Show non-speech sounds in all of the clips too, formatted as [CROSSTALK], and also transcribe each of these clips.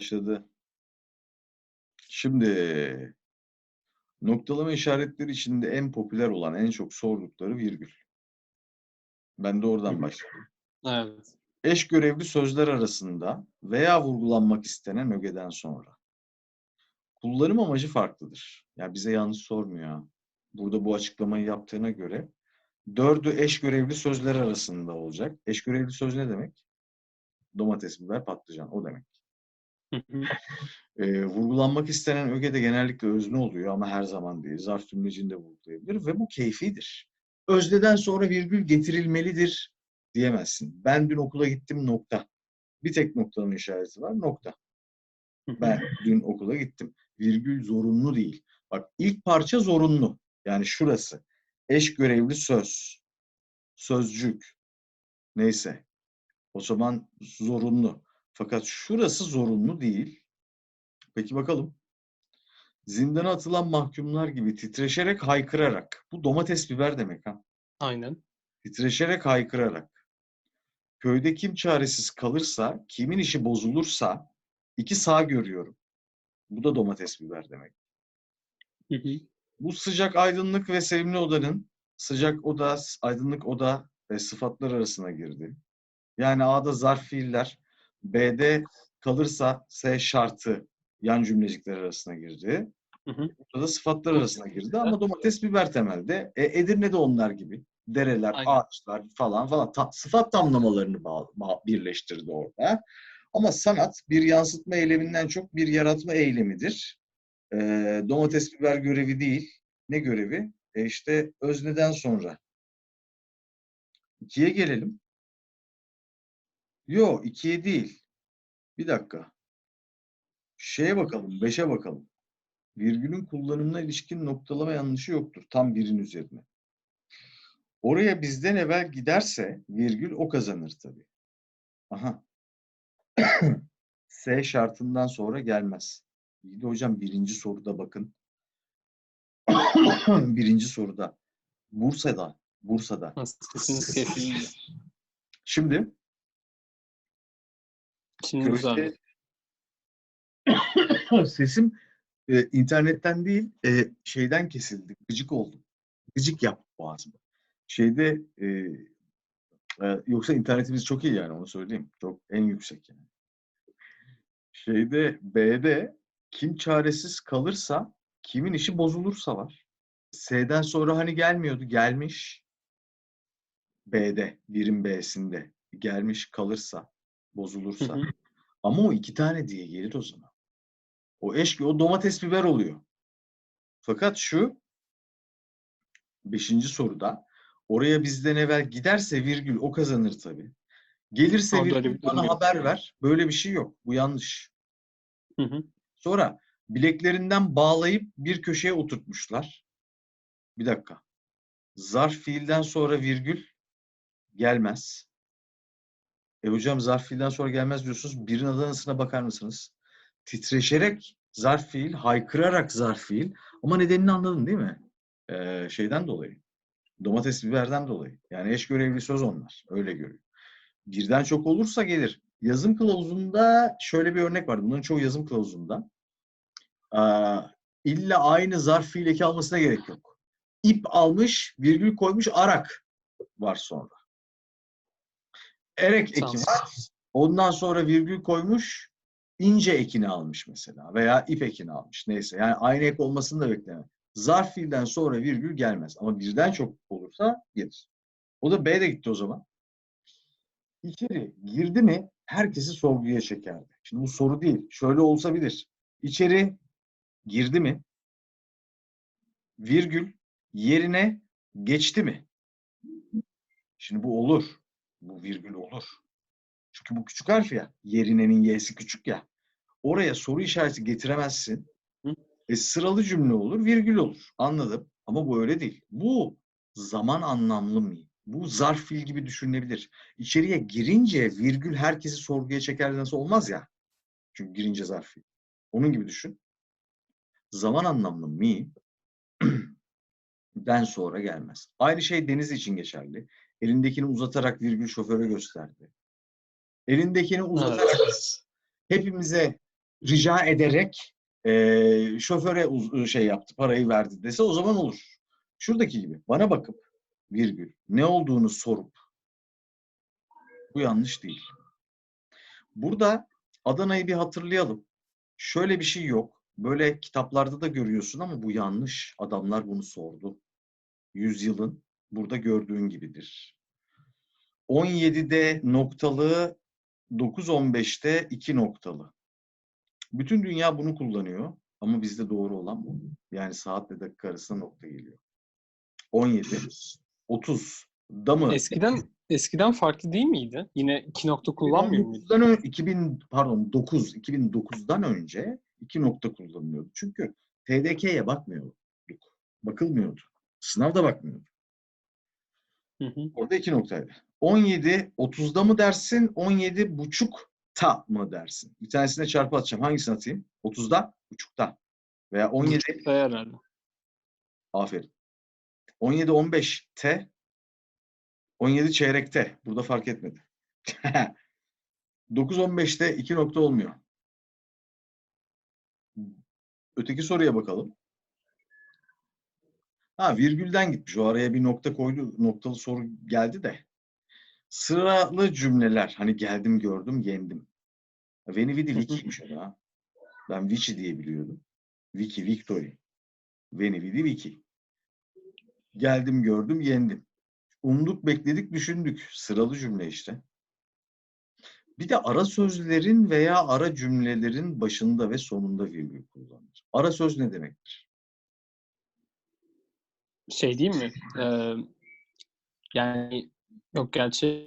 Başladı. Şimdi noktalama işaretleri içinde en popüler olan, en çok sordukları virgül. Ben de oradan hı. başlayayım. Evet. Eş görevli sözler arasında veya vurgulanmak istenen ögeden sonra. Kullanım amacı farklıdır. Ya bize yanlış sormuyor. Burada bu açıklamayı yaptığına göre dördü eş görevli sözler arasında olacak. Eş görevli söz ne demek? Domates, biber, patlıcan. O demek. Ee, vurgulanmak istenen öge de genellikle özne oluyor ama her zaman değil. Zarf tümlecinde vurgulayabilir ve bu keyfidir. Özneden sonra virgül getirilmelidir diyemezsin. Ben dün okula gittim nokta. Bir tek noktanın işareti var nokta. Ben dün okula gittim. Virgül zorunlu değil. Bak ilk parça zorunlu. Yani şurası. Eş görevli söz. Sözcük. Neyse. O zaman zorunlu. Fakat şurası zorunlu değil. Peki bakalım. Zindana atılan mahkumlar gibi titreşerek haykırarak. Bu domates biber demek ha. Aynen. Titreşerek haykırarak. Köyde kim çaresiz kalırsa, kimin işi bozulursa iki sağ görüyorum. Bu da domates biber demek. Hı hı. Bu sıcak aydınlık ve sevimli odanın sıcak oda, aydınlık oda ve sıfatlar arasına girdi. Yani A'da zarf fiiller, B'de kalırsa S şartı yan cümlecikler arasına girdi. Hı hı. Burada da sıfatlar arasına girdi ama domates biber temelde. E, Edirne de onlar gibi. Dereler, Aynen. ağaçlar falan falan. Ta- sıfat tamlamalarını bağ- bağ- birleştirdi orada. Ama sanat bir yansıtma eyleminden çok bir yaratma eylemidir. E, domates biber görevi değil. Ne görevi? E işte özneden sonra. İkiye gelelim. Yo ikiye değil. Bir dakika. Şeye bakalım, beşe bakalım. Virgülün kullanımına ilişkin noktalama yanlışı yoktur. Tam birin üzerine. Oraya bizden evvel giderse virgül o kazanır tabii. Aha. [COUGHS] S şartından sonra gelmez. İyi de hocam birinci soruda bakın. [COUGHS] birinci soruda. Bursa'da. Bursa'da. Şimdi Köyde [COUGHS] sesim e, internetten değil e, şeyden kesildi. Gıcık oldum. Gıcık yaptı boğazımı. Şeyde e, e, yoksa internetimiz çok iyi yani onu söyleyeyim. Çok en yüksek yani. Şeyde B'de kim çaresiz kalırsa kimin işi bozulursa var. S'den sonra hani gelmiyordu. Gelmiş. B'de. Birim B'sinde. Gelmiş kalırsa. Hı Bozulursa. hı. Ama o iki tane diye gelir o zaman. O eş, o domates biber oluyor. Fakat şu beşinci soruda oraya bizden evvel giderse virgül o kazanır tabii. Gelirse Orada virgül bana yok. haber ver. Böyle bir şey yok. Bu yanlış. Hı hı. Sonra bileklerinden bağlayıp bir köşeye oturtmuşlar. Bir dakika. Zarf fiilden sonra virgül gelmez. E hocam zarf fiilden sonra gelmez diyorsunuz. Birin adanasına bakar mısınız? Titreşerek zarf fiil, haykırarak zarf fiil. Ama nedenini anladın değil mi? Ee, şeyden dolayı. Domates biberden dolayı. Yani eş görevli söz onlar. Öyle görüyor. Birden çok olursa gelir. Yazım kılavuzunda şöyle bir örnek var. Bunların çoğu yazım kılavuzunda. Aa, illa aynı zarf fiil eki almasına gerek yok. İp almış, virgül koymuş, arak var sonra. Erek eki var. Ondan sonra virgül koymuş, ince ekini almış mesela veya ip ekini almış. Neyse yani aynı ek olmasını da bekleme. Zarf fiilden sonra virgül gelmez ama birden çok olursa gelir. O da B'de gitti o zaman. İçeri girdi mi herkesi sorguya çekerdi. Şimdi bu soru değil. Şöyle olsa bilir. İçeri girdi mi? Virgül yerine geçti mi? Şimdi bu olur. Bu virgül olur. Çünkü bu küçük harf ya. Yerinenin y'si küçük ya. Oraya soru işareti getiremezsin. Hı. E sıralı cümle olur, virgül olur. Anladım. Ama bu öyle değil. Bu zaman anlamlı mı? Bu zarf fiil gibi düşünülebilir. İçeriye girince virgül herkesi sorguya çeker nasıl olmaz ya. Çünkü girince zarf fiil. Onun gibi düşün. Zaman anlamlı mi? den [CLEARS THROAT] sonra gelmez. Aynı şey deniz için geçerli. Elindekini uzatarak virgül şoföre gösterdi. Elindekini uzatarak Evet. hepimize rica ederek eee, şoföre uz- şey yaptı, parayı verdi dese o zaman olur. Şuradaki gibi bana bakıp virgül ne olduğunu sorup bu yanlış değil. Burada Adana'yı bir hatırlayalım. Şöyle bir şey yok. Böyle kitaplarda da görüyorsun ama bu yanlış. Adamlar bunu sordu. Yüzyılın burada gördüğün gibidir. 17'de noktalı, 9-15'te 2 noktalı. Bütün dünya bunu kullanıyor ama bizde doğru olan bu. Yani saatle dakika arasında nokta geliyor. 17, 30 da mı? Eskiden eskiden farklı değil miydi? Yine iki nokta kullanmıyor muydu? 2009'dan ön- 2000 pardon 9 2009'dan önce iki nokta kullanılıyordu. Çünkü TDK'ye bakmıyorduk. Bakılmıyordu. Sınavda bakmıyordu. Hı hı. Orada iki noktaydı. 17 30'da mı dersin? 17 buçuk ta mı dersin? Bir tanesine çarpı atacağım. Hangisini atayım? 30'da, buçukta. Veya 17 Buçukta herhalde. aferin. 17 15 T 17 çeyrekte. Burada fark etmedi. 9 15'te 2 nokta olmuyor. Öteki soruya bakalım. Ha virgülden gitmiş. O araya bir nokta koydu. Noktalı soru geldi de. Sıralı cümleler. Hani geldim gördüm yendim. Veni vidi viki'ymiş o da. Ben vici diye biliyordum. Viki, victory. Veni vidi viki. Geldim gördüm yendim. Umduk bekledik düşündük. Sıralı cümle işte. Bir de ara sözlerin veya ara cümlelerin başında ve sonunda virgül kullanılır. Ara söz ne demektir? Şey değil mi? Ee, yani yok gerçi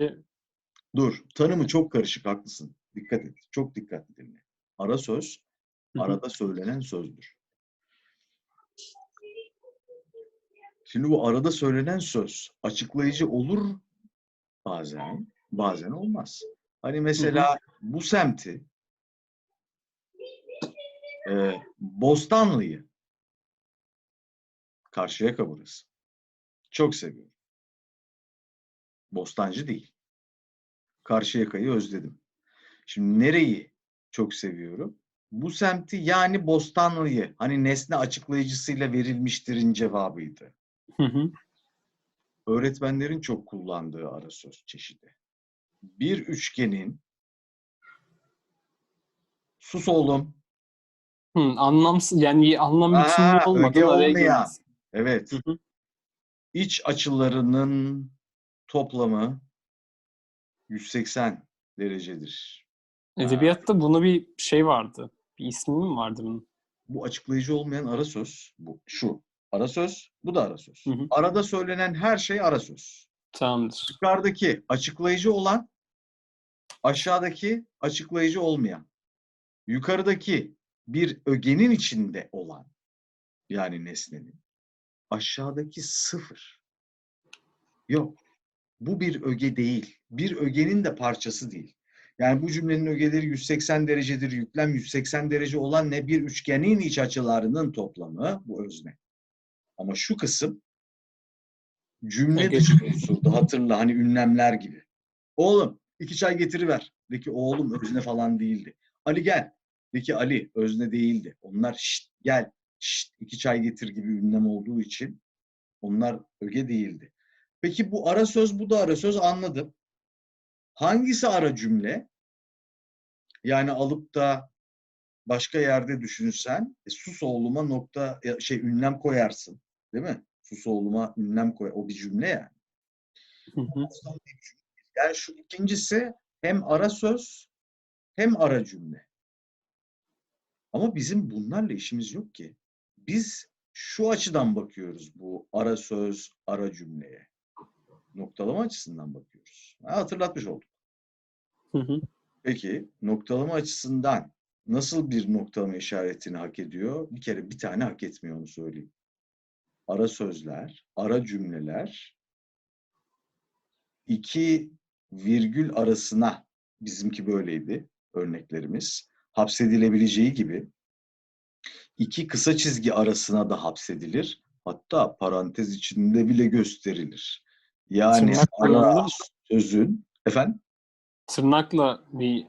Dur. Tanımı çok karışık haklısın. Dikkat et. Çok dikkatli dinle. Ara söz arada söylenen sözdür. Şimdi bu arada söylenen söz açıklayıcı olur bazen, bazen olmaz. Hani mesela bu semti e, Bostanlı'yı Karşıyaka burası. Çok seviyorum. Bostancı değil. Karşıyaka'yı özledim. Şimdi nereyi çok seviyorum? Bu semti yani Bostanlı'yı hani nesne açıklayıcısıyla verilmiştirin cevabıydı. Hı hı. Öğretmenlerin çok kullandığı ara söz çeşidi. Bir üçgenin sus oğlum. Hı, anlamsız yani anlam öge olmadan araya olmayan. Evet. Hı hı. İç açılarının toplamı 180 derecedir. Edebiyatta buna bir şey vardı. Bir ismi mi vardı bunun? Bu açıklayıcı olmayan ara söz bu. Şu. Ara söz, bu da ara söz. Hı hı. Arada söylenen her şey ara söz. Tamamdır. Yukarıdaki açıklayıcı olan, aşağıdaki açıklayıcı olmayan. Yukarıdaki bir ögenin içinde olan, yani nesnenin. Aşağıdaki sıfır. Yok. Bu bir öge değil. Bir ögenin de parçası değil. Yani bu cümlenin ögeleri 180 derecedir. Yüklem 180 derece olan ne? Bir üçgenin iç açılarının toplamı. Bu özne. Ama şu kısım cümle dışı unsurdu. Hatırla hani ünlemler gibi. Oğlum iki çay getiriver. De ki oğlum özne falan değildi. Ali gel. De ki Ali özne değildi. Onlar şşt gel. Şşt iki çay getir gibi ünlem olduğu için onlar öge değildi. Peki bu ara söz bu da ara söz anladım. Hangisi ara cümle? Yani alıp da başka yerde düşünsen e, sus oğluma nokta ya şey ünlem koyarsın. Değil mi? Sus oğluma ünlem koy. O bir cümle yani. Hı hı. Yani şu ikincisi hem ara söz hem ara cümle. Ama bizim bunlarla işimiz yok ki. Biz şu açıdan bakıyoruz bu ara söz, ara cümleye. Noktalama açısından bakıyoruz. Ha, hatırlatmış olduk. Hı hı. Peki noktalama açısından nasıl bir noktalama işaretini hak ediyor? Bir kere bir tane hak etmiyor onu söyleyeyim. Ara sözler, ara cümleler iki virgül arasına bizimki böyleydi örneklerimiz. Hapsedilebileceği gibi iki kısa çizgi arasına da hapsedilir. Hatta parantez içinde bile gösterilir. Yani mı? sözün efendim Tırnakla bir Aa,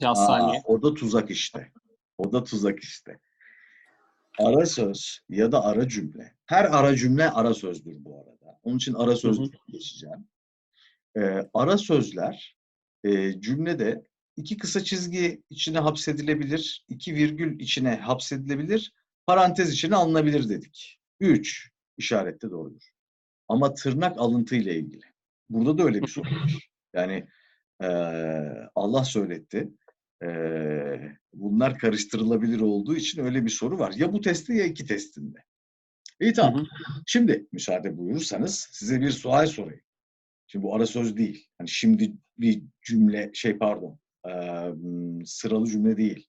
yazsaniye. o da tuzak işte. O da tuzak işte. Ara söz ya da ara cümle. Her ara cümle ara sözdür bu arada. Onun için ara sözcük geçeceğim. Ee, ara sözler e, cümlede iki kısa çizgi içine hapsedilebilir, iki virgül içine hapsedilebilir, parantez içine alınabilir dedik. Üç işarette doğrudur. Ama tırnak alıntı ile ilgili. Burada da öyle bir sorun var. Yani eee, Allah söyletti. Eee, bunlar karıştırılabilir olduğu için öyle bir soru var. Ya bu testte ya iki testinde. İyi Hı tamam. hı. Şimdi müsaade buyurursanız size bir sual sorayım. Şimdi bu ara söz değil. Hani şimdi bir cümle şey pardon sıralı cümle değil.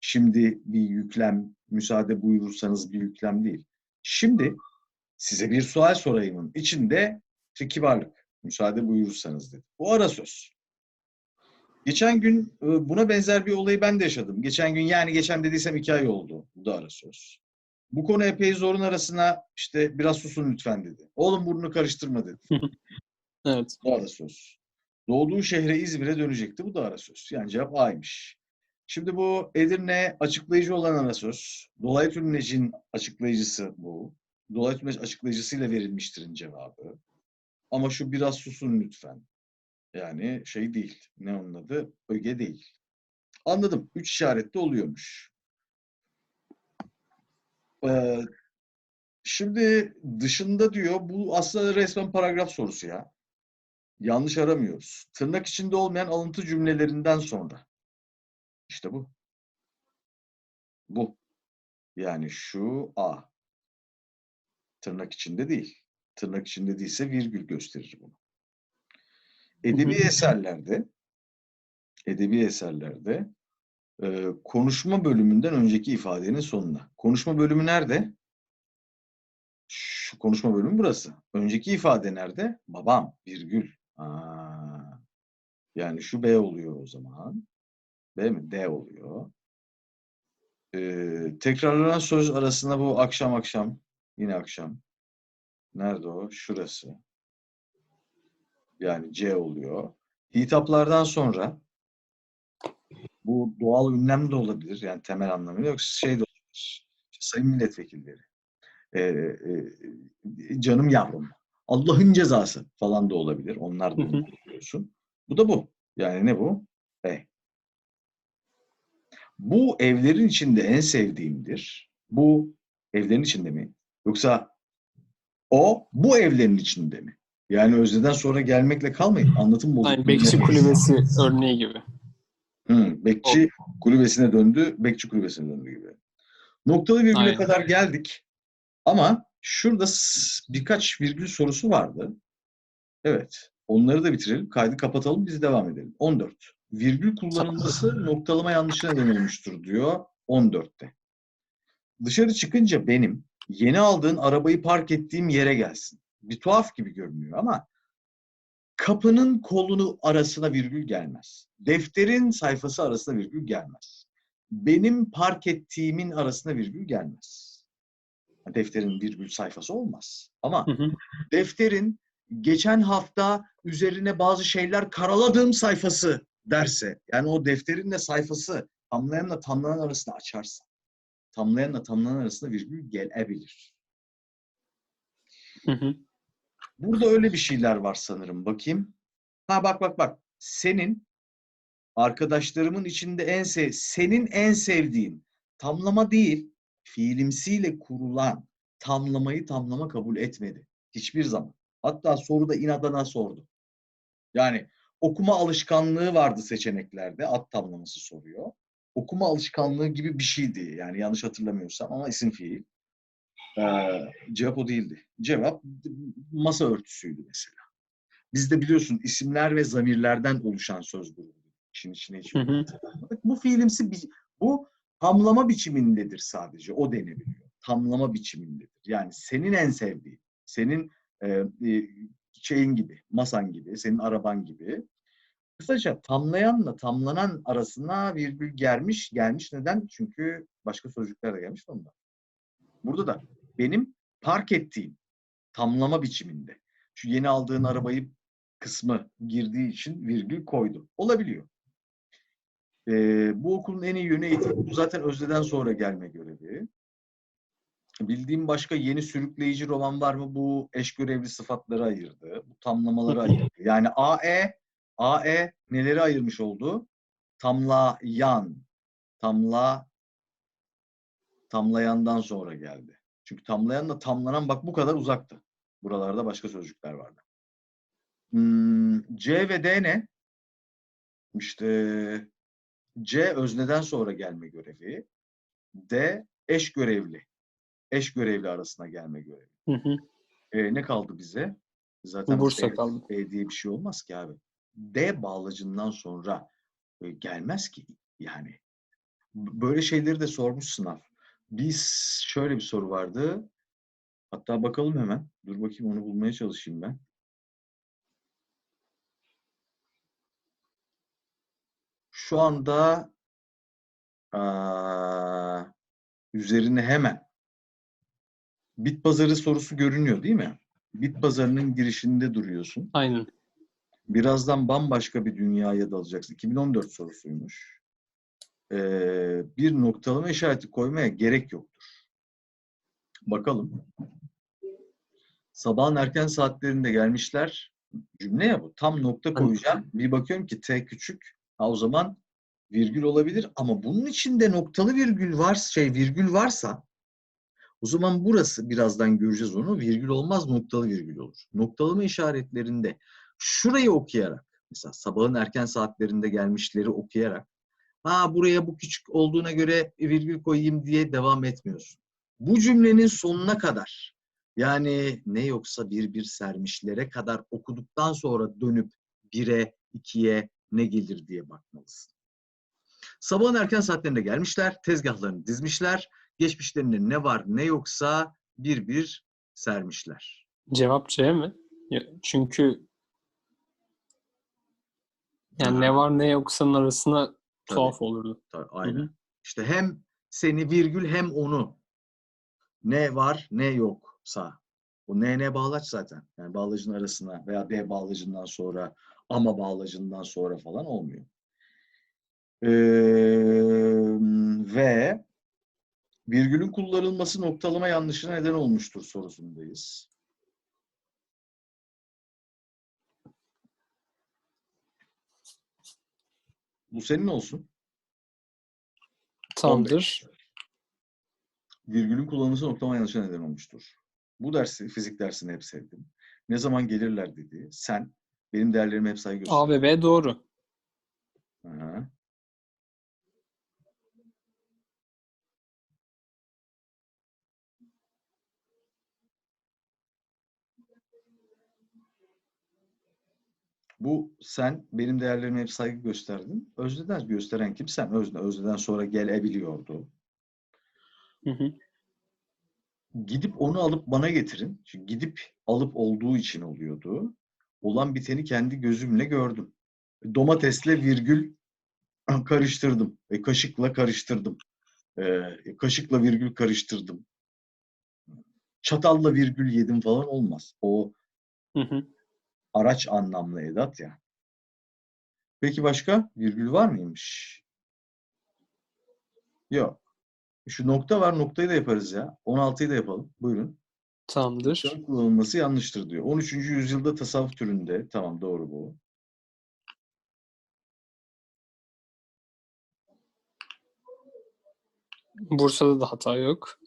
Şimdi bir yüklem müsaade buyurursanız bir yüklem değil. Şimdi size bir sual sorayımın içinde işte kibarlık müsaade buyurursanız dedi. Bu ara söz. Geçen gün buna benzer bir olayı ben de yaşadım. Geçen gün yani geçen dediysem iki ay oldu. Bu da ara söz. Bu konu epey zorun arasına işte biraz susun lütfen dedi. Oğlum burnunu karıştırma dedi. [LAUGHS] Evet. Bu ara söz. Doğduğu şehre İzmir'e dönecekti. Bu da ara söz. Yani cevap A'ymış. Şimdi bu Edirne açıklayıcı olan ara söz. Dolayı tümlecin açıklayıcısı bu. Dolayı tümleç açıklayıcısıyla verilmiştirin cevabı. Ama şu biraz susun lütfen. Yani şey değil. Ne onun adı? Öge değil. Anladım. Üç işaretli oluyormuş. Ee, şimdi dışında diyor bu aslında resmen paragraf sorusu ya. Yanlış aramıyoruz. Tırnak içinde olmayan alıntı cümlelerinden sonra. İşte bu. Bu. Yani şu A. Tırnak içinde değil. Tırnak içinde değilse virgül gösterir bunu. Edebi eserlerde edebi eserlerde e, konuşma bölümünden önceki ifadenin sonuna. Konuşma bölümü nerede? Şu konuşma bölümü burası. Önceki ifade nerede? Babam, virgül. Yani şu B oluyor o zaman. B mi? D oluyor. Ee, tekrarlanan söz arasında bu akşam akşam, yine akşam. Nerede o? Şurası. Yani C oluyor. Hitaplardan sonra bu doğal ünlem de olabilir. Yani temel anlamıyla yoksa şey de olabilir. Sayın milletvekilleri. Ee, e, canım yavrum. Allah'ın cezası falan da olabilir. Onlar da kullanıyorsun. Bu da bu. Yani ne bu? E. Bu evlerin içinde en sevdiğimdir. Bu evlerin içinde mi? Yoksa o bu evlerin içinde mi? Yani özneden sonra gelmekle kalmayın. Anlatım bozukluğu. Aynı bekçi kulübesi örneği gibi. Hı, bekçi kulübesine döndü, bekçi kulübesine döndü gibi. Noktalı virgüle Aynen. kadar geldik. Ama şurada birkaç virgül sorusu vardı. Evet. Onları da bitirelim. Kaydı kapatalım. Biz devam edelim. 14. Virgül kullanılması noktalama yanlışı neden olmuştur diyor 14'te. Dışarı çıkınca benim yeni aldığın arabayı park ettiğim yere gelsin. Bir tuhaf gibi görünüyor ama kapının kolunu arasına virgül gelmez. Defterin sayfası arasına virgül gelmez. Benim park ettiğimin arasına virgül gelmez. Defterin virgül sayfası olmaz. Ama Hı hı. defterin geçen hafta üzerine bazı şeyler karaladığım sayfası derse, yani o defterinle sayfası tamlayanla tamlanan arasında açarsa, tamlayanla tamlanan arasında virgül gelebilir. Hı hı. Burada öyle bir şeyler var sanırım. Bakayım. Ha bak bak bak. Senin arkadaşlarımın içinde en sev senin en sevdiğin tamlama değil, fiilimsiyle kurulan tamlamayı tamlama kabul etmedi. Hiçbir zaman. Hatta soruda inadına sordu. Yani okuma alışkanlığı vardı seçeneklerde. Ad tamlaması soruyor. Okuma alışkanlığı gibi bir şeydi. Yani yanlış hatırlamıyorsam ama isim fiil. Ee, cevap o değildi. Cevap masa örtüsüydü mesela. Bizde biliyorsun isimler ve zamirlerden oluşan söz grubu. İşin içine hiç. Bu fiilimsi bir, bu tamlama biçimindedir sadece. O denebiliyor. Tamlama biçimindedir. Yani senin en sevdiğin, senin e, e, şeyin gibi, masan gibi, senin araban gibi. Kısaca tamlayanla tamlanan arasına virgül gelmiş. Gelmiş neden? Çünkü başka sözcükler de gelmiş ondan. Burada da benim park ettiğim tamlama biçiminde. Şu yeni aldığın arabayı kısmı girdiği için virgül koydu. Olabiliyor. Ee, bu okulun en iyi yönü eğitim. Bu zaten Özde'den sonra gelme görevi. Bildiğim başka yeni sürükleyici roman var mı? Bu eş görevli sıfatları ayırdı. Bu tamlamaları ayırdı. Yani AE, AE neleri ayırmış oldu? Tamlayan, tamla, tamlayandan sonra geldi. Çünkü tamlayanla tamlanan bak bu kadar uzaktı. Buralarda başka sözcükler vardı. Hmm, C ve D ne? İşte C özneden sonra gelme görevi. D eş görevli. Eş görevli arasına gelme görevi. Hı hı. E, ne kaldı bize? Zaten Bursa E- kaldı. E diye bir şey olmaz ki abi. D bağlacından sonra e, gelmez ki yani. Böyle şeyleri de sormuş sınav. Biz şöyle bir soru vardı. Hatta bakalım hemen. Dur bakayım onu bulmaya çalışayım ben. Şu anda aa, üzerine hemen bit pazarı sorusu görünüyor değil mi? Bit pazarının girişinde duruyorsun. Aynen. Birazdan bambaşka bir dünyaya dalacaksın. 2014 sorusuymuş. Ee, bir noktalama işareti koymaya gerek yoktur. Bakalım. Sabahın erken saatlerinde gelmişler. Cümle ya bu. Tam nokta koyacağım. Bir bakıyorum ki T küçük. Ha o zaman virgül olabilir ama bunun içinde noktalı virgül var, şey virgül varsa o zaman burası birazdan göreceğiz onu. Virgül olmaz, noktalı virgül olur. Noktalama işaretlerinde şurayı okuyarak, mesela sabahın erken saatlerinde gelmişleri okuyarak, ha buraya bu küçük olduğuna göre virgül koyayım diye devam etmiyorsun. Bu cümlenin sonuna kadar, yani ne yoksa bir bir sermişlere kadar okuduktan sonra dönüp bire, ikiye ne gelir diye bakmalısın. Sabahın erken saatlerinde gelmişler, tezgahlarını dizmişler, geçmişlerinde ne var ne yoksa bir bir sermişler. Cevap C mi? Çünkü yani ne var ne yoksanın arasına Tabii. tuhaf olurdu. Tabii, aynen. hı. İşte hem seni virgül hem onu. Ne var ne yoksa. O ne ne bağlaç zaten. Yani bağlacın arasına veya B bağlacından sonra ama bağlacından sonra falan olmuyor. Ee, ve virgülün kullanılması noktalama yanlışına neden olmuştur sorusundayız. Bu senin olsun. Tamamdır. virgülün kullanılması noktalama yanlışına neden olmuştur. Bu dersi, fizik dersini hep sevdim. Ne zaman gelirler dedi. Sen benim değerlerime hep saygı göster. A ve B doğru. Aha. Bu sen benim değerlerime hep saygı gösterdin. Özneden gösteren kim? Sen özne. Özneden sonra gelebiliyordu. Hı hı. Gidip onu alıp bana getirin. Çünkü gidip alıp olduğu için oluyordu. Olan biteni kendi gözümle gördüm. Domatesle virgül [CLEARS THROAT] karıştırdım. E, kaşıkla karıştırdım. E, kaşıkla virgül karıştırdım. Çatalla virgül yedim falan olmaz. O Hı hı. Araç anlamlı edat ya. Peki başka? Virgül var mıymış? Yok. Şu nokta var. Noktayı da yaparız ya. 16'yı da yapalım. Buyurun. Tamamdır. Noktanın kullanılması yanlıştır diyor. 13. yüzyılda tasavvuf türünde. Tamam doğru bu. Bursa'da da hata yok.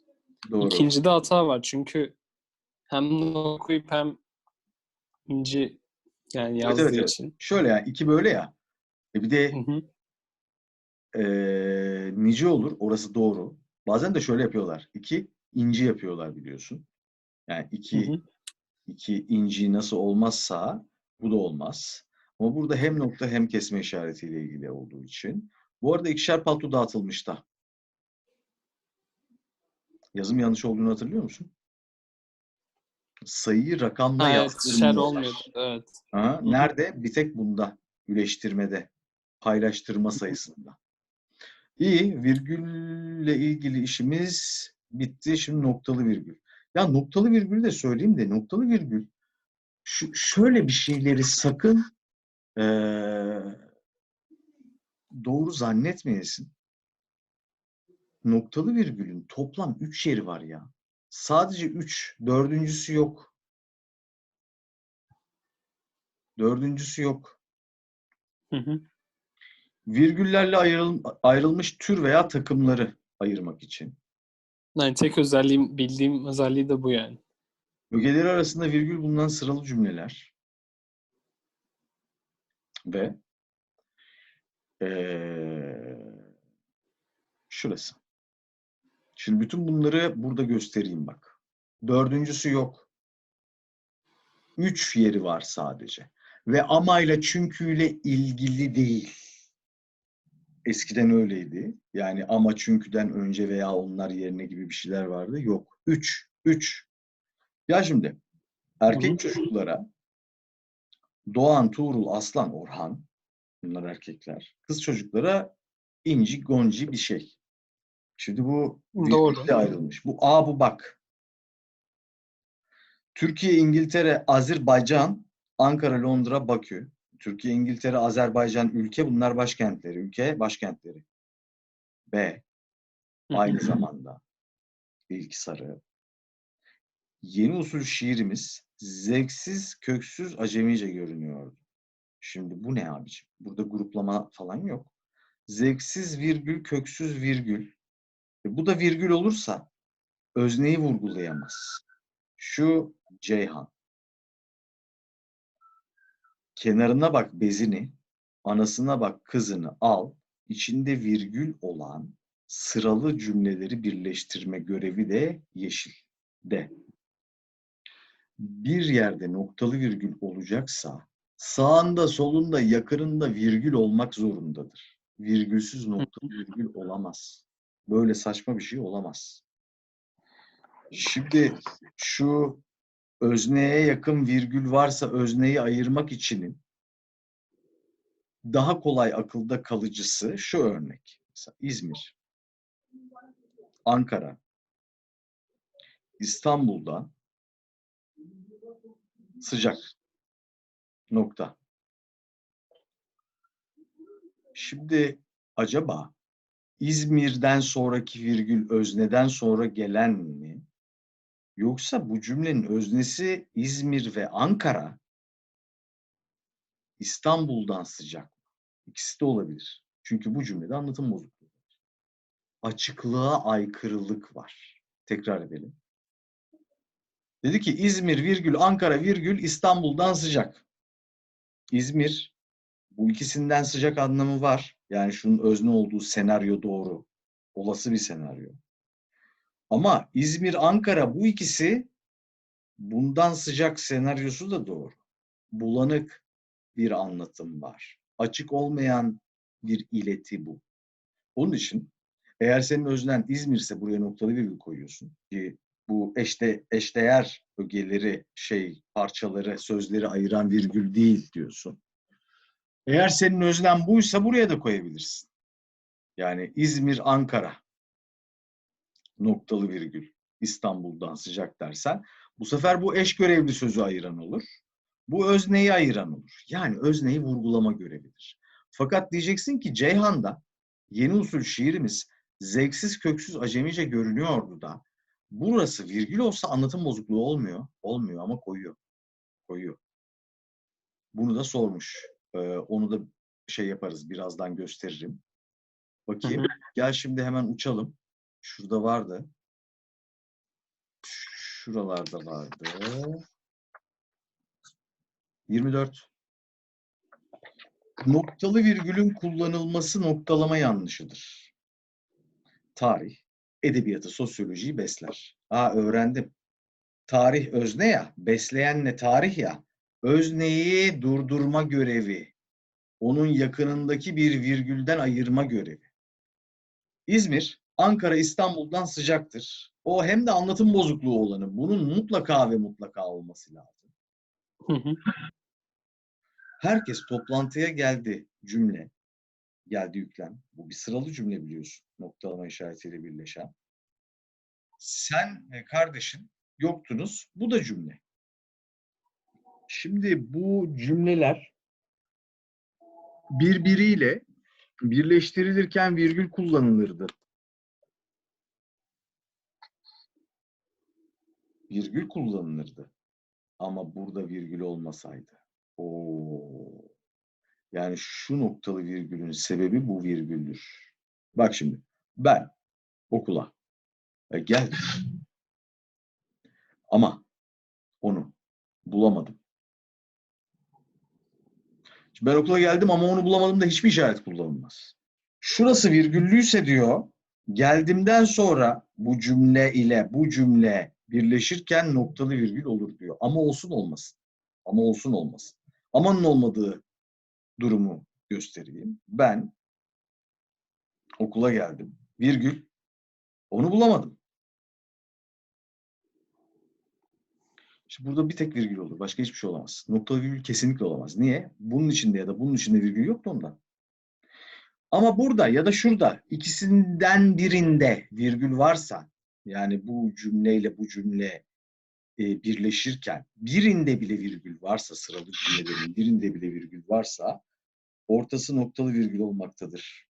Doğru. İkincide hata var çünkü hem no koyup hem inci yani yazdığı evet, evet. için. Şöyle ya. iki böyle ya. E bir de Hı hı. eee nice olur. Orası doğru. Bazen de şöyle yapıyorlar. İki inci yapıyorlar biliyorsun. Yani Hı iki, hı. iki inci nasıl olmazsa bu da olmaz. Ama burada hem nokta hem kesme işaretiyle ilgili olduğu için. Bu arada ikişer palto dağıtılmış da. Yazım yanlış olduğunu hatırlıyor musun? Sayıyı rakamla evet, yazdırmıyorlar. Evet. Ha, nerede? Bir tek bunda. Üleştirmede. Paylaştırma sayısında. İyi. Virgülle ilgili işimiz bitti. Şimdi noktalı virgül. Ya noktalı virgülü de söyleyeyim de noktalı virgül şu, şöyle bir şeyleri sakın eee, doğru zannetmeyesin. Noktalı virgülün toplam 3 yeri var ya. Sadece 3. Dördüncüsü yok. Dördüncüsü yok. Hı hı. Virgüllerle ayrıl- ayrılmış tür veya takımları ayırmak için. Yani tek özelliğim, bildiğim özelliği de bu yani. Ögeleri arasında virgül bulunan sıralı cümleler ve eee, şurası. Şimdi bütün bunları burada göstereyim bak. Dördüncüsü yok. Üç yeri var sadece. Ve amayla çünküyle ilgili değil. Eskiden öyleydi. Yani ama çünküden önce veya onlar yerine gibi bir şeyler vardı. Yok. Üç. Üç. Ya şimdi erkek hı. çocuklara Doğan, Tuğrul, Aslan, Orhan bunlar erkekler. Kız çocuklara İnci, Gonci bir şey. Şimdi bu Doğru. ayrılmış. Bu A bu bak. Türkiye, İngiltere, Azerbaycan, Ankara, Londra, Bakü. Türkiye, İngiltere, Azerbaycan ülke bunlar başkentleri. Ülke başkentleri. B. Aynı zamanda. İlk sarı. Yeni usul şiirimiz zevksiz, köksüz, acemice görünüyordu. Şimdi bu ne abiciğim? Burada gruplama falan yok. Zevksiz virgül, köksüz virgül. E bu da virgül olursa özneyi vurgulayamaz. Şu Ceyhan. Kenarına bak bezini, anasına bak kızını al. İçinde virgül olan sıralı cümleleri birleştirme görevi de yeşil. De. Bir yerde noktalı virgül olacaksa sağında, solunda, yakınında virgül olmak zorundadır. Virgülsüz noktalı virgül olamaz. Böyle saçma bir şey olamaz. Şimdi şu özneye yakın virgül varsa özneyi ayırmak için daha kolay akılda kalıcısı şu örnek. Mesela İzmir, Ankara, İstanbul'da sıcak. Nokta. Şimdi acaba İzmir'den sonraki virgül özneden sonra gelen mi? Yoksa bu cümlenin öznesi İzmir ve Ankara İstanbul'dan sıcak mı? İkisi de olabilir. Çünkü bu cümlede anlatım bozukluğu var. Açıklığa aykırılık var. Tekrar edelim. Dedi ki İzmir virgül Ankara virgül İstanbul'dan sıcak. İzmir bu ikisinden sıcak anlamı var. Yani şunun özne olduğu senaryo doğru. Olası bir senaryo. Ama İzmir, Ankara bu ikisi bundan sıcak senaryosu da doğru. Bulanık bir anlatım var. Açık olmayan bir ileti bu. Onun için eğer senin öznen İzmir'se buraya noktalı virgül koyuyorsun ki bu eşte eşdeğer ögeleri, şey parçaları, sözleri ayıran virgül değil diyorsun. Eğer senin öznen buysa buraya da koyabilirsin. Yani İzmir, Ankara noktalı virgül İstanbul'dan sıcak dersen bu sefer bu eş görevli sözü ayıran olur. Bu özneyi ayıran olur. Yani özneyi vurgulama görevidir. Fakat diyeceksin ki Ceyhan'da yeni usul şiirimiz zevksiz köksüz acemice görünüyordu da burası virgül olsa anlatım bozukluğu olmuyor. Olmuyor ama koyuyor. Koyuyor. Bunu da sormuş. Ee, onu da şey yaparız birazdan gösteririm. Bakayım. Hı Gel şimdi hemen uçalım. Şurada vardı. Şuralarda vardı. 24. Noktalı virgülün kullanılması noktalama yanlışıdır. Tarih, edebiyatı, sosyolojiyi besler. Aa öğrendim. Tarih özne ya, besleyen ne tarih ya. Özneyi durdurma görevi. Onun yakınındaki bir virgülden ayırma görevi. İzmir, Ankara, İstanbul'dan sıcaktır. O hem de anlatım bozukluğu olanı. Bunun mutlaka ve mutlaka olması lazım. Hı hı. Herkes toplantıya geldi cümle. Geldi yüklem. Bu bir sıralı cümle biliyorsun. Noktalama işaretiyle birleşen. Sen ve kardeşin yoktunuz. Bu da cümle. Şimdi bu cümleler birbiriyle birleştirilirken virgül kullanılırdı. Virgül kullanılırdı. Ama burada virgül olmasaydı. Oo. Yani şu noktalı virgülün sebebi bu virgüldür. Bak şimdi ben okula e, geldim. Ama onu bulamadım. Ben okula geldim ama onu bulamadım da hiçbir işaret kullanılmaz. Şurası virgüllüyse diyor, geldimden sonra bu cümle ile bu cümle birleşirken noktalı virgül olur diyor. Ama olsun olmasın. Ama olsun olmasın. Amanın olmadığı durumu göstereyim. Ben okula geldim. Virgül. Onu bulamadım. Şimdi burada bir tek virgül olur. Başka hiçbir şey olamaz. Noktalı virgül kesinlikle olamaz. Niye? Bunun içinde ya da bunun içinde virgül yok da ondan. Ama burada ya da şurada ikisinden birinde virgül varsa yani bu cümleyle bu cümle e, birleşirken birinde bile virgül varsa sıralı cümlelerin birinde bile virgül varsa ortası noktalı virgül olmaktadır.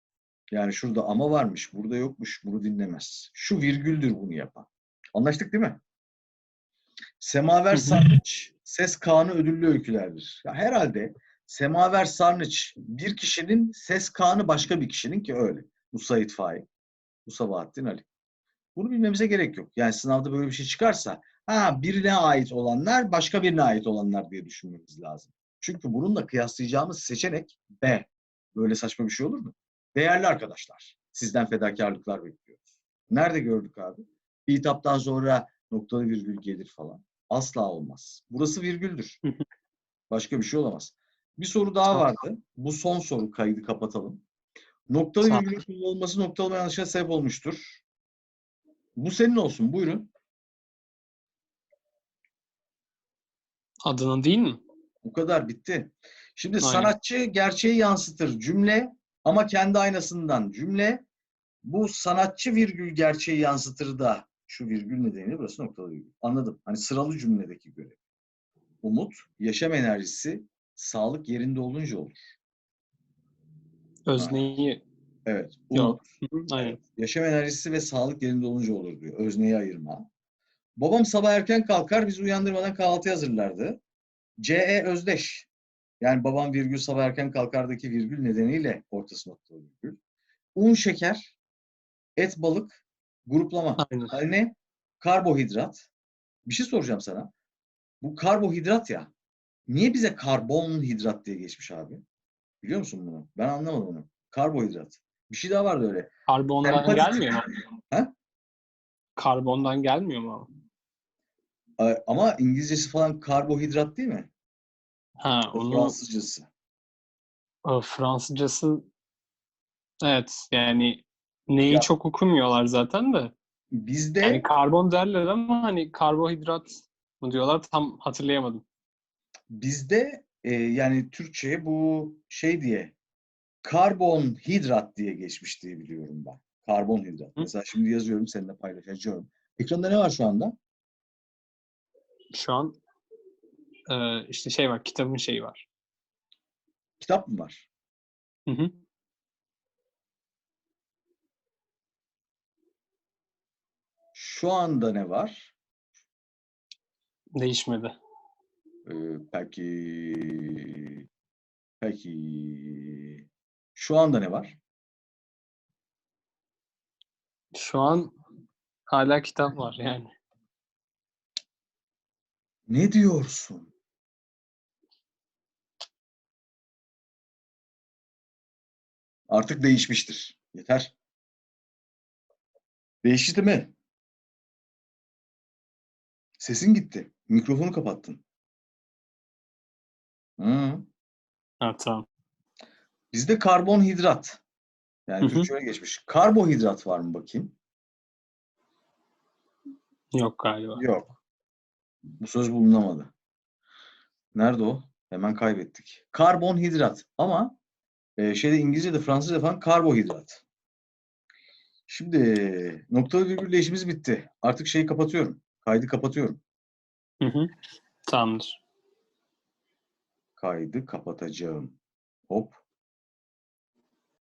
Yani şurada ama varmış, burada yokmuş, bunu dinlemez. Şu virgüldür bunu yapan. Anlaştık değil mi? Semaver. Sarnıç, Ses Kaan'ı ödüllü öykülerdir. Ya herhalde Semaver Sarnıç bir kişinin, Ses Kaan'ı başka bir kişinin ki öyle. Bu Said Faik, bu Sabahattin Ali. Bunu bilmemize gerek yok. Yani sınavda böyle bir şey çıkarsa ha birine ait olanlar başka birine ait olanlar diye düşünmemiz lazım. Çünkü bununla kıyaslayacağımız seçenek B. Böyle saçma bir şey olur mu? Değerli arkadaşlar, sizden fedakarlıklar bekliyoruz. Nerede gördük abi? Bir hitaptan sonra noktalı virgül gelir falan. Asla olmaz. Burası virgüldür. Başka bir şey olamaz. Bir soru daha vardı. Bu son soru kaydı kapatalım. Noktalı virgülün kullanılması noktalama yanlışına sebep olmuştur. Bu senin olsun. Buyurun. Adının değil mi? Bu kadar bitti. Şimdi Aynen. sanatçı gerçeği yansıtır cümle ama kendi aynasından cümle. Bu sanatçı virgül gerçeği yansıtır da şu virgül nedeniyle burası noktalı virgül. Anladım. Hani sıralı cümledeki görev. Umut, yaşam enerjisi, sağlık yerinde olunca olur. Özneyi. Evet. Yok. Umut, hı, [LAUGHS] Aynen. yaşam enerjisi ve sağlık yerinde olunca olur diyor. Özneyi ayırma. Babam sabah erken kalkar, bizi uyandırmadan kahvaltı hazırlardı. C.E. Özdeş. Yani babam virgül sabah erken kalkardaki virgül nedeniyle ortası noktalı virgül. Un, şeker, et, balık, gruplama. Aynen. Yani ne? Karbohidrat. Bir şey soracağım sana. Bu karbohidrat ya. Niye bize karbonhidrat diye geçmiş abi? Biliyor musun bunu? Ben anlamadım onu. Karbohidrat. Bir şey daha vardı öyle. Karbondan Sempatik. gelmiyor mu? Ha? Karbondan gelmiyor mu? abi? Ama İngilizcesi falan karbohidrat değil mi? Ha, onu Fransızcası. Fransızcası evet yani neyi Ya- çok okumuyorlar zaten de. Bizde Yani karbon derler ama hani karbohidrat mı diyorlar tam hatırlayamadım. bizde e, yani Türkçe'ye bu şey diye karbonhidrat diye geçmiş diye biliyorum ben. Karbonhidrat. Hı. Mesela şimdi yazıyorum seninle paylaşacağım. Ekranda ne var şu anda? Şu an e, işte şey var kitabın şeyi var. Kitap mı var? Hı hı. Şu anda ne var? Değişmedi. Ee, peki peki şu anda ne var? Şu an hala kitap var yani. Ne diyorsun? Artık değişmiştir. Yeter. Değişti mi? Sesin gitti. Mikrofonu kapattın. Hı. Ha tamam. Bizde karbonhidrat. Yani. Türkçe'ye geçmiş. Karbohidrat var mı bakayım? Yok galiba. Yok. Bu söz bulunamadı. Nerede o? Hemen kaybettik. Karbonhidrat. Ama e, şeyde İngilizce'de Fransızca falan karbohidrat. Şimdi noktalı virgülle işimiz bitti. Artık şeyi kapatıyorum. Kaydı kapatıyorum. Hı hı. Tamamdır. Kaydı kapatacağım. Hop.